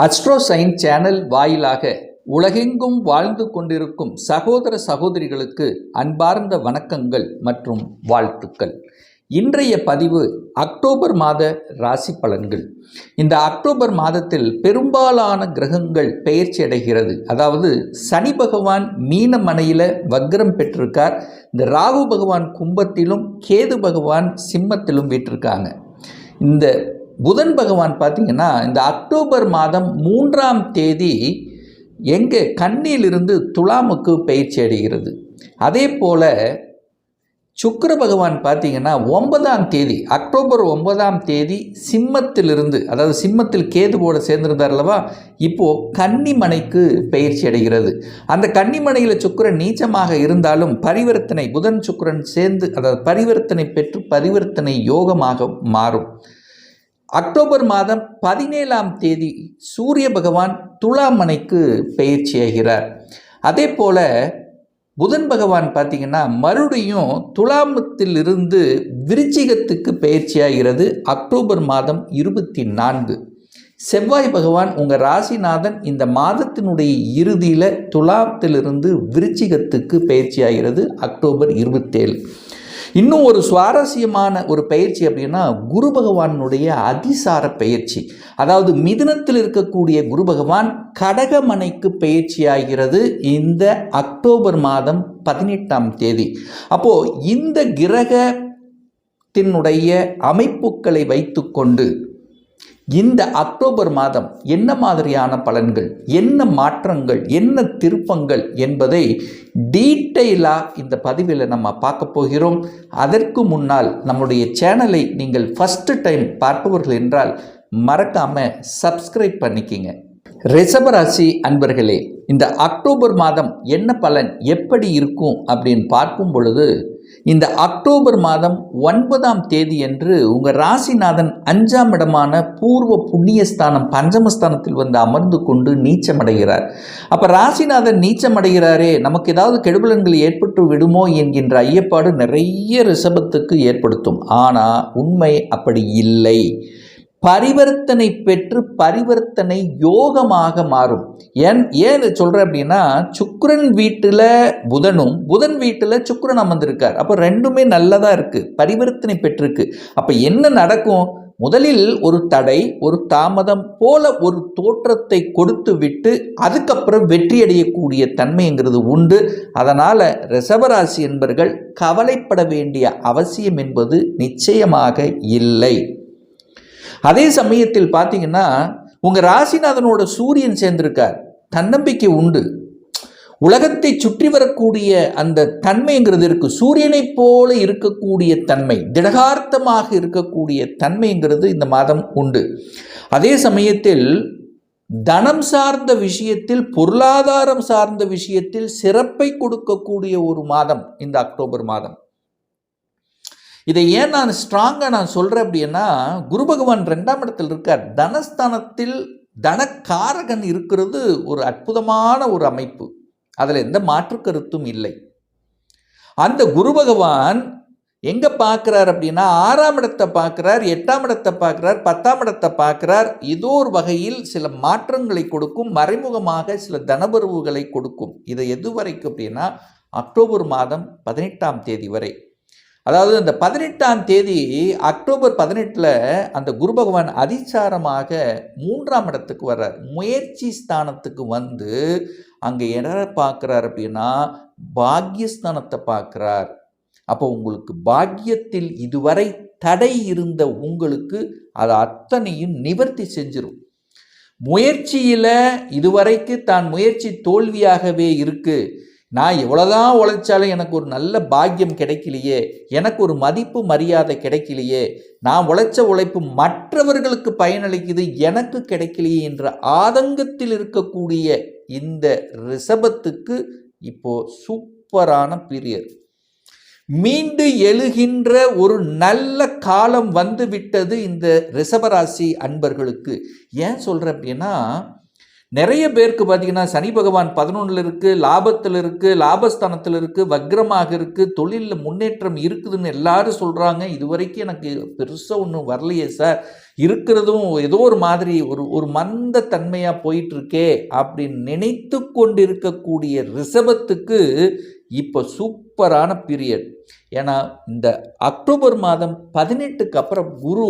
அஸ்ட்ரோசைன் channel வாயிலாக உலகெங்கும் வாழ்ந்து கொண்டிருக்கும் சகோதர சகோதரிகளுக்கு அன்பார்ந்த வணக்கங்கள் மற்றும் வாழ்த்துக்கள். இன்றைய பதிவு அக்டோபர் மாத ராசி பலன்கள். இந்த அக்டோபர் மாதத்தில் பெரும்பாலான கிரகங்கள் பெயர்ச்சி அடைகிறது. அதாவது சனி பகவான் மீன மனையில் வக்ரம் பெற்றிருக்கார். இந்த ராகு பகவான் கும்பத்திலும் கேது பகவான் சிம்மத்திலும் வீற்றிருக்காங்க. இந்த புதன் பகவான் பார்த்தீங்கன்னா இந்த அக்டோபர் மாதம் மூன்றாம் தேதி எங்கே கண்ணியிலிருந்து துலாமுக்கு பயிற்சி அடைகிறது. அதே போல் சுக்கர பகவான் பார்த்தீங்கன்னா ஒன்பதாம் தேதி அக்டோபர் ஒன்பதாம் தேதி சிம்மத்திலிருந்து அதாவது சிம்மத்தில் போல சேர்ந்திருந்தார் அல்லவா இப்போது கன்னிமனைக்கு பயிற்சி அடைகிறது. அந்த கன்னிமனையில் சுக்கிரன் நீச்சமாக இருந்தாலும் பரிவர்த்தனை புதன் சுக்கரன் சேர்ந்து அதாவது பரிவர்த்தனை பெற்று பரிவர்த்தனை யோகமாக மாறும். அக்டோபர் மாதம் பதினேழாம் தேதி சூரிய பகவான் துலாமனைக்கு பயிற்சியாகிறார் அதே போல் புதன் பகவான் பார்த்தீங்கன்னா மறுபடியும் துலாமத்தில் இருந்து விருச்சிகத்துக்கு பயிற்சியாகிறது அக்டோபர் மாதம் இருபத்தி நான்கு. செவ்வாய் பகவான் உங்கள் ராசிநாதன் இந்த மாதத்தினுடைய இறுதியில் துலாத்திலிருந்து விருச்சிகத்துக்கு பயிற்சியாகிறது அக்டோபர் இருபத்தேழு. இன்னும் ஒரு சுவாரஸ்யமான ஒரு பயிற்சி அப்படின்னா குரு பகவானுடைய அதிசார பயிற்சி. அதாவது மிதுனத்தில் இருக்கக்கூடிய குரு பகவான் கடகமனைக்கு பயிற்சியாகிறது இந்த அக்டோபர் மாதம் பதினெட்டாம் தேதி. அப்போது இந்த கிரகத்தினுடைய அமைப்புகளை வைத்துக்கொண்டு இந்த அக்டோபர் மாதம் என்ன மாதிரியான பலன்கள் என்ன மாற்றங்கள் என்ன திருப்பங்கள் என்பதை டீட்டெயிலாக இந்த பதிவில் நம்ம பார்க்க போகிறோம். அதற்கு முன்னால் நம்முடைய சேனலை நீங்கள் ஃபஸ்ட்டு டைம் பார்ப்பவர்கள் என்றால் மறக்காமல் சப்ஸ்கிரைப் பண்ணிக்கிங்க. ரிஷபராசி அன்பர்களே இந்த அக்டோபர் மாதம் என்ன பலன் எப்படி இருக்கும் அப்படின்னு பார்க்கும் பொழுது இந்த அக்டோபர் மாதம் ஒன்பதாம் தேதி என்று உங்கள் ராசிநாதன் அஞ்சாம் இடமான பூர்வ புண்ணியஸ்தானம் பஞ்சமஸ்தானத்தில் வந்து அமர்ந்து கொண்டு நீச்சமடைகிறார். அப்போ ராசிநாதன் நீச்சமடைகிறாரே நமக்கு ஏதாவது கெடுபலன்கள் ஏற்பட்டு விடுமோ என்கின்ற ஐயப்பாடு நிறைய ரிஷபத்துக்கு ஏற்படுத்தும். ஆனால் உண்மை அப்படி இல்லை. பரிவர்த்தனை பெற்று பரிவர்த்தனை யோகமாக மாறும். ஏன் ஏன் சொல்கிறேன் அப்படின்னா சுக்ரன் வீட்டில் புதனும் புதன் வீட்டில் சுக்ரன் அமர்ந்திருக்கார். அப்போ ரெண்டுமே நல்லதாக இருக்குது பரிவர்த்தனை பெற்றிருக்கு. அப்போ என்ன நடக்கும்? முதலில் ஒரு தடை ஒரு தாமதம் போல ஒரு தோற்றத்தை கொடுத்து விட்டு அதுக்கப்புறம் வெற்றியடையக்கூடிய தன்மைங்கிறது உண்டு. அதனால் ரிசவராசி என்பர்கள் கவலைப்பட வேண்டிய அவசியம் என்பது நிச்சயமாக இல்லை. அதே சமயத்தில் பார்த்தீங்கன்னா உங்கள் ராசிநாதனோட சூரியன் சேர்ந்திருக்கார். தன்னம்பிக்கை உண்டு. உலகத்தை சுற்றி வரக்கூடிய அந்த தன்மைங்கிறது இருக்கு. சூரியனைப் போல இருக்கக்கூடிய தன்மை திடகார்த்தமாக இருக்கக்கூடிய தன்மைங்கிறது இந்த மாதம் உண்டு. அதே சமயத்தில் தனம் சார்ந்த விஷயத்தில் பொருளாதாரம் சார்ந்த விஷயத்தில் சிறப்பை கொடுக்கக்கூடிய ஒரு மாதம் இந்த அக்டோபர் மாதம். இதை ஏன் நான் ஸ்ட்ராங்காக நான் சொல்கிறேன் அப்படின்னா குரு பகவான் ரெண்டாம் இடத்தில் இருக்கார். தனஸ்தானத்தில் தனக்காரகன் இருக்கிறது ஒரு அற்புதமான ஒரு அமைப்பு. அதில் எந்த மாற்று கருத்தும் இல்லை. அந்த குரு பகவான் எங்கே பார்க்குறார் அப்படின்னா ஆறாம் இடத்தை பார்க்குறார் எட்டாம் இடத்தை பார்க்குறார் பத்தாம் இடத்தை பார்க்குறார். ஏதோ ஒரு வகையில் சில மாற்றங்களை கொடுக்கும் மறைமுகமாக சில தனபருவுகளை கொடுக்கும். இதை எது வரைக்கும் அப்படின்னா அக்டோபர் மாதம் பதினெட்டாம் தேதி வரை. அதாவது அந்த பதினெட்டாம் தேதி அக்டோபர் பதினெட்டில் அந்த குரு பகவான் அதிசாரமாக மூன்றாம் இடத்துக்கு வர்றார். முயற்சி ஸ்தானத்துக்கு வந்து அங்கே என்ன பார்க்குறார் அப்படின்னா பாக்யஸ்தானத்தை பார்க்குறார். அப்போ உங்களுக்கு பாக்கியத்தில் இதுவரை தடை இருந்த உங்களுக்கு அது அத்தனையும் நிவர்த்தி செஞ்சிடும் முயற்சியில் இதுவரைக்கு தான் முயற்சி தோல்வியாகவே இருக்குது நான் எவ்வளோதான் உழைச்சாலும் எனக்கு ஒரு நல்ல பாக்கியம் கிடைக்கலையே எனக்கு ஒரு மதிப்பு மரியாதை கிடைக்கலையே நான் உழைச்ச உழைப்பு மற்றவர்களுக்கு பயனளிக்குது எனக்கு கிடைக்கலையே என்ற ஆதங்கத்தில் இருக்கக்கூடிய இந்த ரிஷபத்துக்கு இப்போ சூப்பரான பீரியர் மீண்டு எழுகின்ற ஒரு நல்ல காலம் வந்து விட்டது இந்த ரிஷபராசி அன்பர்களுக்கு. ஏன் சொல்கிறேன் அப்படின்னா நிறைய பேருக்கு பார்த்தீங்கன்னா சனி பகவான் பதினொன்றில் இருக்குது லாபத்தில் இருக்குது லாபஸ்தானத்தில் இருக்குது வக்ரமாக இருக்குது தொழிலில் முன்னேற்றம் இருக்குதுன்னு எல்லாரும் சொல்கிறாங்க இது வரைக்கும் எனக்கு பெருசாக ஒன்றும் வரலையே சார். இருக்கிறதும் ஏதோ ஒரு மாதிரி ஒரு ஒரு மந்த தன்மையாக போயிட்டுருக்கே அப்படின்னு நினைத்து கொண்டிருக்கக்கூடிய ரிஷபத்துக்கு இப்போ சூப்பரான பீரியட். ஏன்னா இந்த அக்டோபர் மாதம் பதினெட்டுக்கு அப்புறம் குரு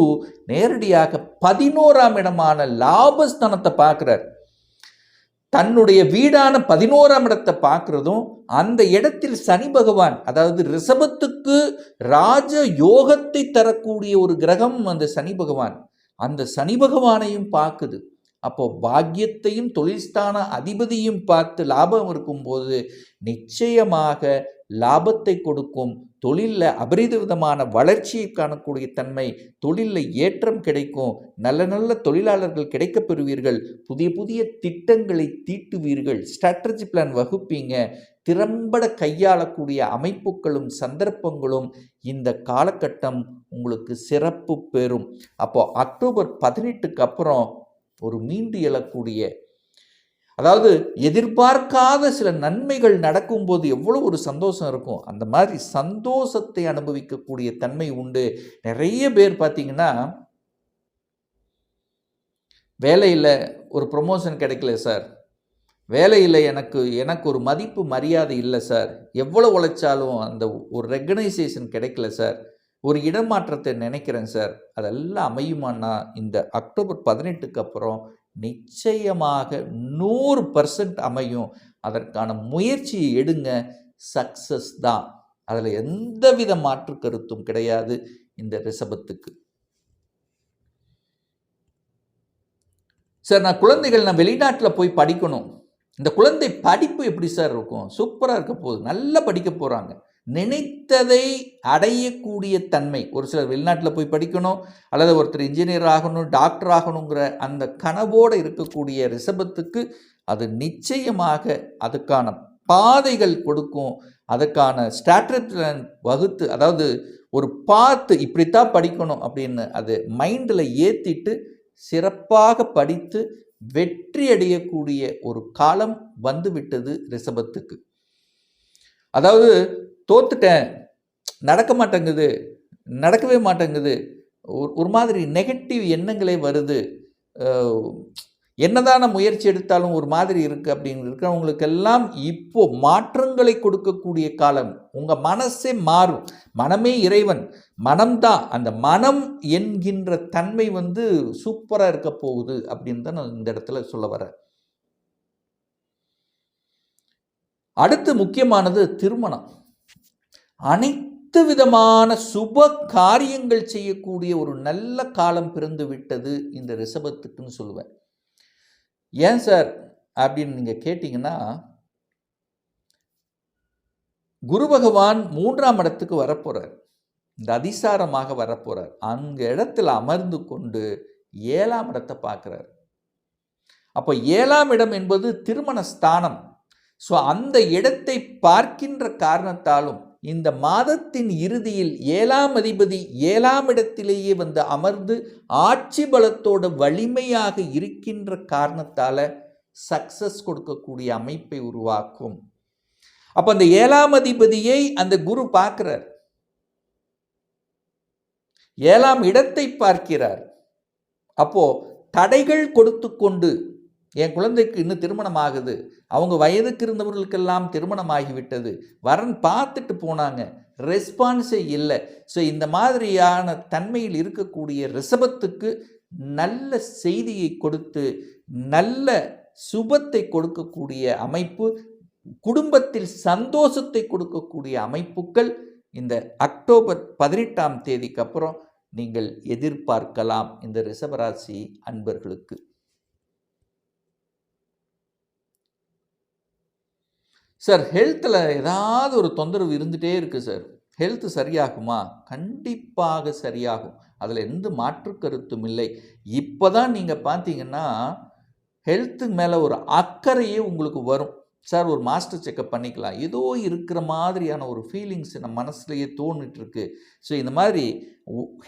நேரடியாக பதினோராம் இடமான லாபஸ்தானத்தை பார்க்குறார். தன்னுடைய வீடான பதினோராம் இடத்தை பார்க்குறதும் அந்த இடத்தில் சனி பகவான் அதாவது ரிஷபத்துக்கு ராஜ யோகத்தை தரக்கூடிய ஒரு கிரகம் அந்த சனி பகவான். அந்த சனி பகவானையும் பார்க்குது. அப்போ பாக்கியத்தையும் தொழில்ஸ்தான அதிபதியும் பார்த்து லாபம் இருக்கும்போது நிச்சயமாக லாபத்தை கொடுக்கும் தொழிலில் அபரித விதமான வளர்ச்சியை காணக்கூடிய தன்மை தொழிலில் ஏற்றம் கிடைக்கும். நல்ல நல்ல தொழிலாளர்கள் கிடைக்கப் பெறுவீர்கள். புதிய புதிய திட்டங்களை தீட்டுவீர்கள். Strategy plan வகுப்பீங்க. திறம்பட கையாளக்கூடிய அமைப்புகளும் சந்தர்ப்பங்களும் இந்த காலகட்டம் உங்களுக்கு சிறப்பு பெறும். அப்போ அக்டோபர் பதினெட்டுக்கு அப்புறம் ஒரு மீண்டு எழக்கூடிய. அதாவது எதிர்பார்க்காத சில நன்மைகள் நடக்கும்போது எவ்வளோ ஒரு சந்தோஷம் இருக்கும். அந்த மாதிரி சந்தோஷத்தை அனுபவிக்கக்கூடிய தன்மை உண்டு. நிறைய பேர் பார்த்தீங்கன்னா வேலையில் ஒரு ப்ரொமோஷன் கிடைக்கல சார். வேலையில் எனக்கு எனக்கு ஒரு மதிப்பு மரியாதை இல்லை சார். எவ்வளோ உழைச்சாலும் அந்த ஒரு ரெக்கனைசேஷன் கிடைக்கல சார். ஒரு இடமாற்றத்தை நினைக்கிறேன் சார் அதெல்லாம் அமையுமான்னா இந்த அக்டோபர் பதினெட்டுக்கு அப்புறம் நிச்சயமாக நூறு பர்சன்ட் அமையும். அதற்கான முயற்சியை எடுங்க. சக்சஸ் தான். அதில் எந்தவித மாற்று கருத்தும் கிடையாது இந்த ரிஷபத்துக்கு. சார் நான் குழந்தைகள் நான் வெளிநாட்டில் போய் படிக்கணும். இந்த குழந்தை படிப்பு எப்படி சார் இருக்கும்? சூப்பராக இருக்க போகுது. நல்லா படிக்க போகிறாங்க நினைத்ததை அடையக்கூடிய தன்மை. ஒரு சிலர் வெளிநாட்டில் போய் படிக்கணும் அல்லது ஒருத்தர் இன்ஜினியர் ஆகணும் டாக்டர் ஆகணுங்கிற அந்த கனவோடு இருக்கக்கூடிய ரிஷபத்துக்கு அது நிச்சயமாக அதுக்கான பாதைகள் கொடுக்கும். அதுக்கான ஸ்ட்ராட்டஜி வகுத்து அதாவது ஒரு பார்த்து இப்படித்தான் படிக்கணும் அப்படின்னு அது மைண்டில் ஏற்றிட்டு சிறப்பாக படித்து வெற்றி அடையக்கூடிய ஒரு காலம் வந்துவிட்டது ரிஷபத்துக்கு. அதாவது தோத்துட்டேன். நடக்க மாட்டேங்குது. நடக்கவே மாட்டேங்குது. ஒரு ஒரு மாதிரி நெகட்டிவ் எண்ணங்களே வருது. என்னதான முயற்சி எடுத்தாலும் ஒரு மாதிரி இருக்குது அப்படின்னு இருக்கிறவங்களுக்கெல்லாம் இப்போ மாற்றங்களை கொடுக்கக்கூடிய காலம். உங்கள் மனசே மாறும். மனமே இறைவன். மனம்தான். அந்த மனம் என்கின்ற தன்மை வந்து சூப்பராக இருக்க போகுது அப்படின்னு தான் நான் இந்த இடத்துல சொல்ல வரேன். அடுத்து முக்கியமானது திருமணம். அனைத்து விதமான சுப காரியங்கள் செய்யக்கூடிய ஒரு நல்ல காலம் பிறந்து விட்டது இந்த ரிஷபத்துக்குன்னு சொல்லுவேன். ஏன் சார்? அப்படின்னு நீங்கள் கேட்டிங்கன்னா குரு பகவான் மூன்றாம் இடத்துக்கு வரப்போகிறார் இந்த அதிசாரமாக வரப்போகிறார் அந்த இடத்துல அமர்ந்து கொண்டு ஏழாம் இடத்தை பார்க்குறார். அப்போ ஏழாம் இடம் என்பது திருமண ஸ்தானம் ஸோ அந்த இடத்தை பார்க்கின்ற காரணத்தாலும் இந்த மாதத்தின் இறுதியில் ஏழாம் அதிபதி ஏழாம் இடத்திலேயே வந்து அமர்ந்து ஆட்சி பலத்தோட வலிமையாக இருக்கின்ற காரணத்தால் சக்சஸ் கொடுக்கக்கூடிய அமைப்பை உருவாக்கும். அப்போ அந்த ஏழாம் அதிபதியை அந்த குரு பார்க்கிறார். ஏழாம் இடத்தை பார்க்கிறார். அப்போ தடைகள் கொடுத்து கொண்டு என் குழந்தைக்கு இன்னும் திருமணம் ஆகுது அவங்க வயதுக்கு இருந்தவர்களுக்கெல்லாம் திருமணம் ஆகிவிட்டது வரன் பார்த்துட்டு போனாங்க. ரெஸ்பான்ஸே இல்லை. ஸோ இந்த மாதிரியான தன்மையில் இருக்கக்கூடிய ரிஷபத்துக்கு நல்ல செய்தியை கொடுத்து நல்ல சுபத்தை கொடுக்கக்கூடிய அமைப்பு குடும்பத்தில் சந்தோஷத்தை கொடுக்கக்கூடிய அமைப்புகள் இந்த அக்டோபர் பதினெட்டாம் தேதிக்கு அப்புறம் நீங்கள் எதிர்பார்க்கலாம் இந்த ரிஷபராசி அன்பர்களுக்கு. சார் ஹெல்த்தில் ஏதாவது ஒரு தொந்தரவு இருந்துகிட்டே இருக்குது சார் ஹெல்த்து சரியாகுமா? கண்டிப்பாக சரியாகும். அதில் எந்த மாற்று கருத்தும் இல்லை. இப்போ தான் நீங்கள் பார்த்தீங்கன்னா ஹெல்த்து மேலே ஒரு அக்கறையே உங்களுக்கு வரும். சார் ஒரு மாஸ்டர் செக்கப் பண்ணிக்கலாம். ஏதோ இருக்கிற மாதிரியான ஒரு ஃபீலிங்ஸ் நம்ம மனசுலையே தோணிட்டுருக்கு. ஸோ இந்த மாதிரி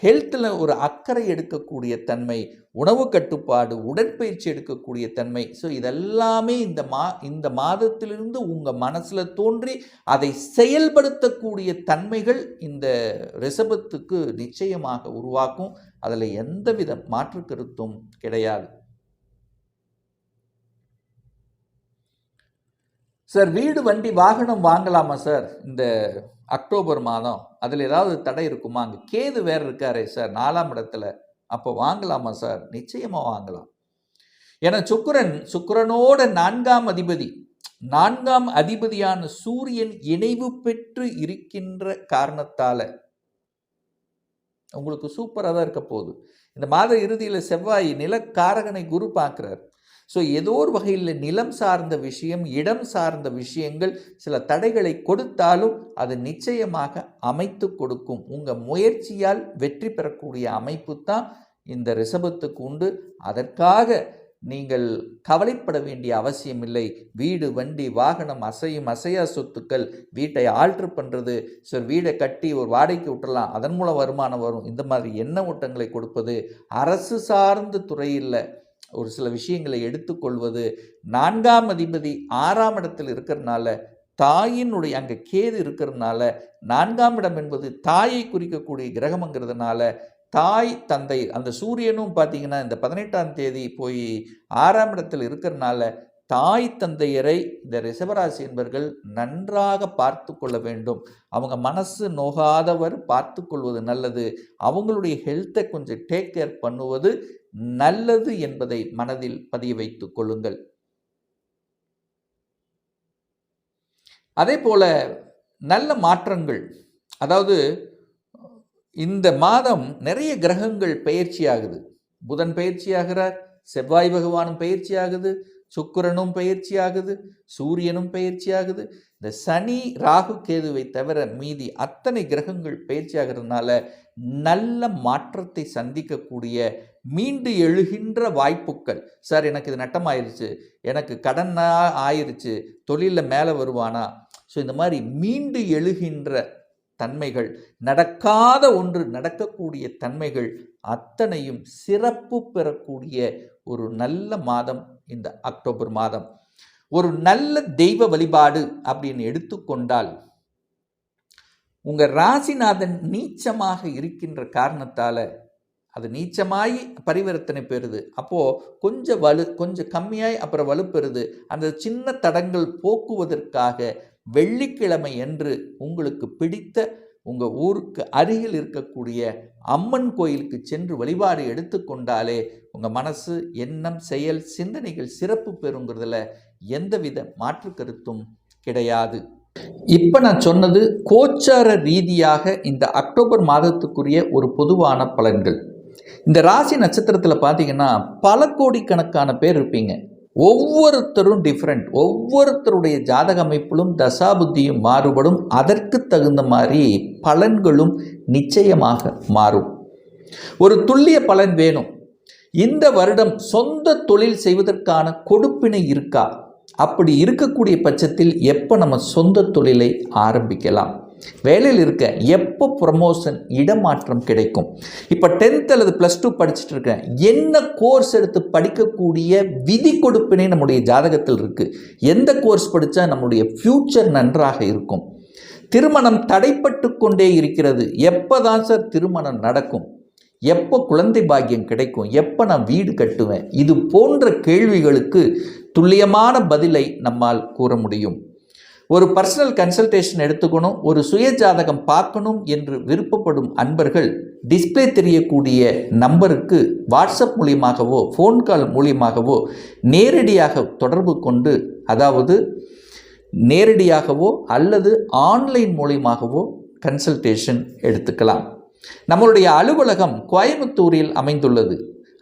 ஹெல்த்தில் ஒரு அக்கறை எடுக்கக்கூடிய தன்மை உணவு கட்டுப்பாடு உடற்பயிற்சி எடுக்கக்கூடிய தன்மை ஸோ இதெல்லாமே இந்த மா இந்த மாதத்திலிருந்து உங்கள் மனசில் தோன்றி அதை செயல்படுத்தக்கூடிய தன்மைகள் இந்த ரிசபத்துக்கு நிச்சயமாக உருவாக்கும். அதில் எந்தவித மாற்று கருத்தும் கிடையாது. சார் வீடு வண்டி வாகனம் வாங்கலாமா சார்? இந்த அக்டோபர் மாதம். அதில் ஏதாவது தடை இருக்குமா? அங்கே கேது வேறு இருக்காரே சார் நாலாம் இடத்துல. அப்போ வாங்கலாமா சார்? நிச்சயமாக வாங்கலாம். ஏன்னா சுக்கிரன் சுக்கிரனோட நான்காம் அதிபதி. நான்காம் அதிபதியான சூரியன் இணைவு பெற்று இருக்கின்ற காரணத்தால். உங்களுக்கு சூப்பராக தான் இருக்க போகுது. இந்த மாத இறுதியில் செவ்வாய் நிலக்காரகனை குரு பார்க்குறார். ஸோ ஏதோ ஒரு வகையில் நிலம் சார்ந்த விஷயம் இடம் சார்ந்த விஷயங்கள் சில தடைகளை கொடுத்தாலும் அது நிச்சயமாக அமைத்து கொடுக்கும். உங்கள் முயற்சியால் வெற்றி பெறக்கூடிய அமைப்பு தான் இந்த ரிஷபத்துக்கு உண்டு. அதற்காக நீங்கள் கவலைப்பட வேண்டிய அவசியம் இல்லை. வீடு வண்டி வாகனம் அசையும் அசையா சொத்துக்கள் வீட்டை ஆல்ட்ரு பண்ணுறது சார் வீடை கட்டி ஒரு வாடகைக்கு விட்டுறலாம் அதன் மூலம் வருமானம் வரும். இந்த மாதிரி எண்ண ஓட்டங்களை கொடுப்பது? அரசு சார்ந்த துறையில் ஒரு சில விஷயங்களை எடுத்துக்கொள்வது நான்காம் அதிபதி ஆறாம் இடத்தில் இருக்கிறதுனால தாயினுடைய அங்கே கேது இருக்கிறதுனால நான்காம் இடம் என்பது தாயை குறிக்கக்கூடிய கிரகம்ங்கிறதுனால தாய் தந்தை அந்த சூரியனும் பார்த்தீங்கன்னா இந்த பதினெட்டாம் தேதி போய் ஆறாம் இடத்தில் இருக்கிறதுனால தாய் தந்தையரை இந்த ரிஷபராசி என்பர்கள் நன்றாக பார்த்து கொள்ள வேண்டும். அவங்க மனசு நோகாதவர் பார்த்து கொள்வது நல்லது. அவங்களுடைய ஹெல்த்தை கொஞ்சம் டேக் கேர் பண்ணுவது நல்லது என்பதை மனதில் பதிய வைத்துக் கொள்ளுங்கள். அதே போல நல்ல மாற்றங்கள் அதாவது இந்த மாதம் நிறைய கிரகங்கள் பயிற்சி ஆகுது புதன் பயிற்சி ஆகிறார் செவ்வாய் பகவானும் பயிற்சி ஆகுது சுக்கிரனும் பயிற்சி ஆகுது சூரியனும் பயிற்சி ஆகுது இந்த சனி ராகு கேதுவை தவிர மீதி அத்தனை கிரகங்கள் பயிற்சி ஆகிறதுனால நல்ல மாற்றத்தை சந்திக்கக்கூடிய மீண்டு எழுகின்ற வாய்ப்புகள் சார் எனக்கு இது நட்டமாயிருச்சு. எனக்கு கடனா ஆயிருச்சு. தொழிலில் மேலே வருவானா? ஸோ இந்த மாதிரி மீண்டு எழுகின்ற தன்மைகள் நடக்காத ஒன்று நடக்கக்கூடிய தன்மைகள் அத்தனையும் சிறப்பு பெறக்கூடிய ஒரு நல்ல மாதம் இந்த அக்டோபர் மாதம். ஒரு நல்ல தெய்வ வழிபாடு அப்படின்னு எடுத்துக்கொண்டால் உங்கள் ராசிநாதன் நீச்சமாக இருக்கின்ற காரணத்தால் அது நீச்சமாகி பரிவர்த்தனை பெறுது. அப்போது கொஞ்சம் வலு கொஞ்சம் கம்மியாய் அப்புறம் வலுப்பெறுது. அந்த சின்ன தடங்கள் போக்குவதற்காக வெள்ளிக்கிழமை என்று உங்களுக்கு பிடித்த உங்கள் ஊருக்கு அருகில் இருக்கக்கூடிய அம்மன் கோயிலுக்கு சென்று வழிபாடு எடுத்துக்கொண்டாலே உங்கள் மனசு எண்ணம் செயல் சிந்தனைகள் சிறப்பு பெறுங்கிறதுல எந்தவித மாற்று கருத்தும் கிடையாது. இப்போ நான் சொன்னது கோச்சார ரீதியாக இந்த அக்டோபர் மாதத்துக்குரிய ஒரு பொதுவான பலன்கள். இந்த ராசி நட்சத்திரத்தில் பார்த்தீங்கன்னா பல கோடிக்கணக்கான பேர் இருப்பீங்க. ஒவ்வொருத்தரும் டிஃப்ரெண்ட் ஒவ்வொருத்தருடைய ஜாதக அமைப்பிலும் தசாபுத்தியும் மாறுபடும். அதற்கு தகுந்த மாதிரி பலன்களும் நிச்சயமாக மாறும். ஒரு துல்லிய பலன் வேணும். இந்த வருடம் சொந்த தொழில் செய்வதற்கான கொடுப்பினை இருக்கா? அப்படி இருக்கக்கூடிய பட்சத்தில் எப்போ நம்ம சொந்த தொழிலை ஆரம்பிக்கலாம்? வேலையில் இருக்க எப்போ ப்ரமோஷன் இடமாற்றம் கிடைக்கும்? இப்போ டென்த் அல்லது ப்ளஸ் டூ படிச்சுட்டு இருக்கேன். என்ன கோர்ஸ் எடுத்து படிக்கக்கூடிய விதி கொடுப்பினை நம்முடைய ஜாதகத்தில் இருக்குது எந்த கோர்ஸ் படித்தா நம்முடைய ஃப்யூச்சர் நன்றாக இருக்கும்? திருமணம் தடைப்பட்டு கொண்டே இருக்கிறது. எப்போ தான் சார் திருமணம் நடக்கும்? எப்போ குழந்தை பாக்கியம் கிடைக்கும்? எப்போ நான் வீடு கட்டுவேன்? இது போன்ற கேள்விகளுக்கு துல்லியமான பதிலை நம்மால் கூற முடியும். ஒரு பர்சனல் கன்சல்டேஷன் எடுத்துக்கணும் ஒரு சுய ஜாதகம் பார்க்கணும் என்று விருப்பப்படும் அன்பர்கள் டிஸ்பிளே தெரியக்கூடிய நம்பருக்கு வாட்ஸ்அப் மூலியமாகவோ ஃபோன் கால் மூலியமாகவோ நேரடியாக தொடர்பு கொண்டு அதாவது நேரடியாகவோ அல்லது ஆன்லைன் மூலியமாகவோ கன்சல்டேஷன் எடுத்துக்கலாம். நம்மளுடைய அலுவலகம் கோயம்புத்தூரில் அமைந்துள்ளது.